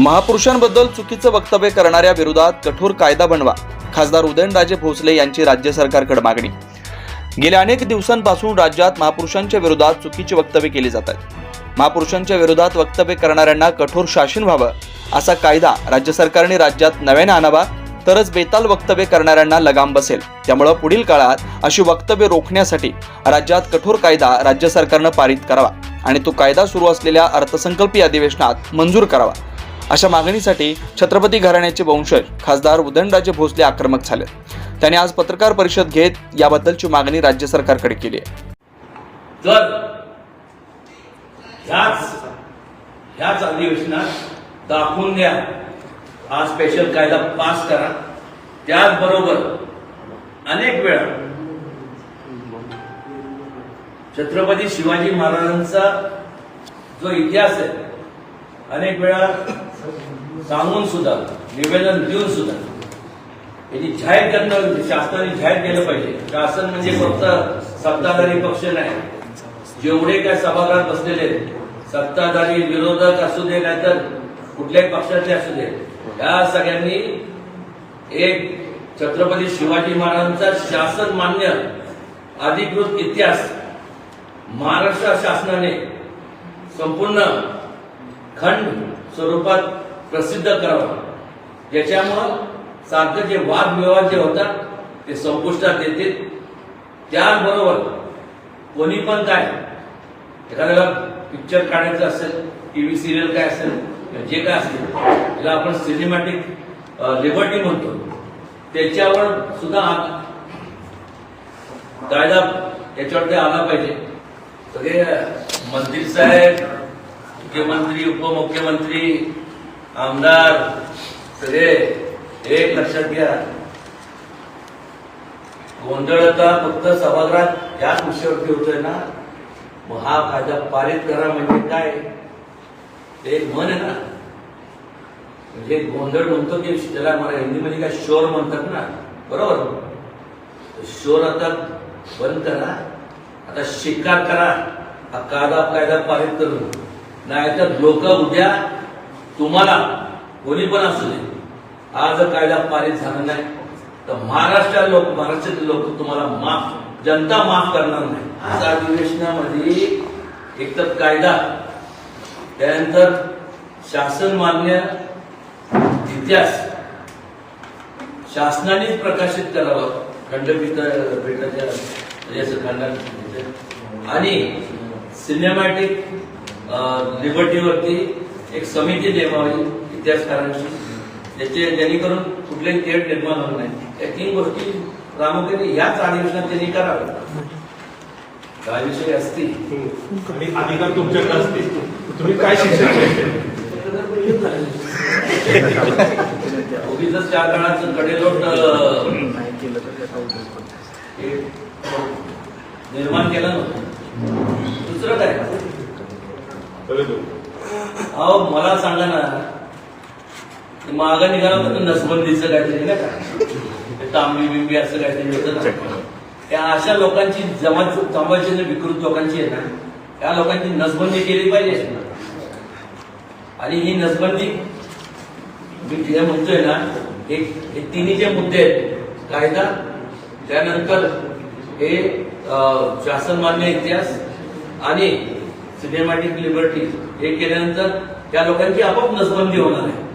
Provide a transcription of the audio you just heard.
महापुरुषांबद्दल चुकीचं वक्तव्य करणाऱ्या विरोधात कठोर कायदा बनवा. खासदार उदयनराजे भोसले यांची राज्य सरकारकडे मागणी. गेल्या अनेक दिवसांपासून राज्यात महापुरुषांच्या विरोधात चुकीची वक्तव्य केली जात आहेत. महापुरुषांच्या विरोधात वक्तव्य करणाऱ्यांना कठोर शासन व्हावं असा कायदा राज्य सरकारने राज्यात नव्याने आणावा तरच बेताल वक्तव्य करणाऱ्यांना लगाम बसेल. त्यामुळं पुढील काळात अशी वक्तव्य रोखण्यासाठी राज्यात कठोर कायदा राज्य सरकारनं पारित करावा आणि तो कायदा सुरू असलेल्या अर्थसंकल्पीय अधिवेशनात मंजूर करावा. अशा मागणीसाठी छत्रपती घराण्याचे वंशज खासदार उदयनराजे भोसले आक्रमक झाले. त्यांनी आज पत्रकार परिषद घेत याबद्दलची मागणी राज्य सरकारकडे केली आहे. ह्याच ह्याच अधिवेशनात दाखवून द्या. हा स्पेशल कायदा पास करा. त्याचबरोबर अनेक वेळा छत्रपती शिवाजी महाराजांचा जो इतिहास आहे अनेक वेळा सांगून सुद्धा निवेदन देऊन सुद्धा याची जाहीर करणं शासनाने जाहीर केलं पाहिजे. शासन म्हणजे फक्त सत्ताधारी पक्ष नाही. जेवढे काय सभागृहात बसलेले सत्ताधारी विरोधक असू दे नाहीतर कुठल्याही पक्षाचे असू दे या सगळ्यांनी एक छत्रपती शिवाजी महाराजांचा शासन मान्य अधिकृत इतिहास महाराष्ट्र शासनाने संपूर्ण खंड स्वरूपात प्रसिद्ध करावा. ज्याच्यामुळं सारखं जे वादविवाद जे होतात ते संपुष्टात येतील. त्याचबरोबर कोणी पण काय एखाद्याला पिक्चर काढायचं असेल टी व्ही सिरियल काय असेल जे काय असेल त्याला आपण सिनेमॅटिक लिबर्टी म्हणतो त्याच्यावर सुद्धा कायदा त्याच्यावर ते आला पाहिजे. सगळे मंत्री साहेब मुख्यमंत्री उपमुख्यमंत्री आमदार सगळे एक लक्षात घ्या. गोंधळ आता फक्त सभागृहात याच विषयावरती होतोय ना? मग हा कायदा पारित करा म्हणजे काय? ते म्हण आहे ना? म्हणजे गोंधळ म्हणतो की त्याला मला हिंदीमध्ये काय शोर म्हणतात ना? बरोबर? शोर आता बंद करा. आता शिकार करा. हा कायदा कायदा पारित करून. नाहीतर लोक उद्या तुम्हाला कोणी पण असू दे. हा जर कायदा पारित झाला नाही तर महाराष्ट्र लोक महाराष्ट्रातील लोक तुम्हाला माफ जनता माफ करणार नाही. आज अधिवेशनामध्ये एक तर कायदा त्यानंतर शासन मान्य इतिहास शासनानेच प्रकाशित करावं खंडपीठ पीठाच्या म्हणजे याचं आणि सिनेमॅटिक लिबर्टीवरती एक समिती नेमावी इतिहासकारांची त्याचे जेणेकरून कुठलेही तेढ निर्माण होणार नाही. या तीन गोष्टी प्रामुख्याने याच अधिवेशनात त्यांनी कराव्या काय विषय असतील. आणि अधिकार तुमच्याकडे असतील. तुम्ही काय शिक्षण उगीच त्या काळात कडेलोट निर्माण केलं नव्हतं. दुसरं काय? अहो मला सांगा ना. मागं निघाला होता नसबंदीचं काहीतरी नाही का? तांबी बिंबी असं काहीतरी होतं ना. त्या अशा लोकांची जमात जमाचे विकृत लोकांची आहे ना त्या लोकांची नसबंदी केली पाहिजे. आणि ही नसबंदी मी जे म्हणतोय ना हे हे तिन्ही जे मुद्दे आहेत कायदा त्यानंतर हे शासनमान्य इतिहास आणि सिनेमॅटिक लिबर्टी हे केल्यानंतर त्या लोकांची आपोआप नसबंदी होणार आहे.